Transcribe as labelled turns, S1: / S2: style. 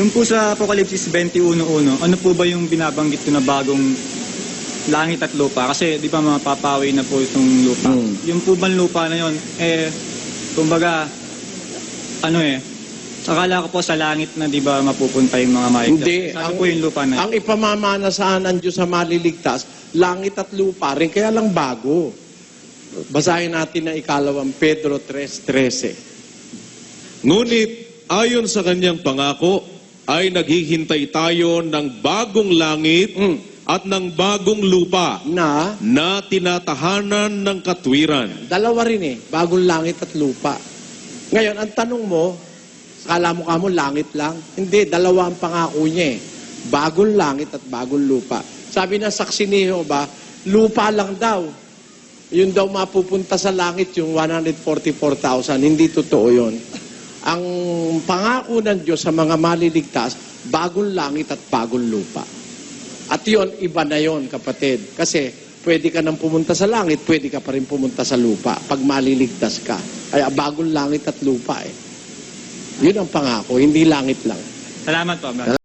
S1: Yung po sa Apocalypse 21.1, ano po ba yung binabanggit ko na bagong langit at lupa? Kasi di ba mapapawi na po itong lupa.
S2: Hmm.
S1: Yung po bang lupa na yun, eh, kumbaga, ano eh, akala ko po sa langit na di ba mapupunta yung mga mayat.
S2: Hindi.
S1: Sabi po yung lupa na yun.
S2: Ang ipamamanasahan ng Diyos sa maliligtas, langit at lupa rin, kaya lang bago. Basahin natin na ikalawang Pedro 3.13.
S3: Ngunit ayon sa kanyang pangako, ay naghihintay tayo ng bagong langit
S2: Mm.
S3: at ng bagong lupa
S2: Na,
S3: na tinatahanan ng katwiran.
S2: dalawa rin eh, bagong langit at lupa. Ngayon, ang tanong mo, kala mo ka mo langit lang? Hindi, dalawa ang pangako niya eh. Bagong langit at bagong lupa. Sabi ng saksi ni Jehovah, lupa lang daw. Yun daw mapupunta sa langit yung 144,000. Hindi totoo yun. Ang pangako ng Diyos sa mga maliligtas, bagong langit at bagong lupa. At yun, iba na yon kapatid. Kasi pwede ka nang pumunta sa langit, pwede ka pa rin pumunta sa lupa pag maliligtas ka. Ay, bagong langit at lupa eh. Yun ang pangako, hindi langit lang.
S1: Salamat po, Brad.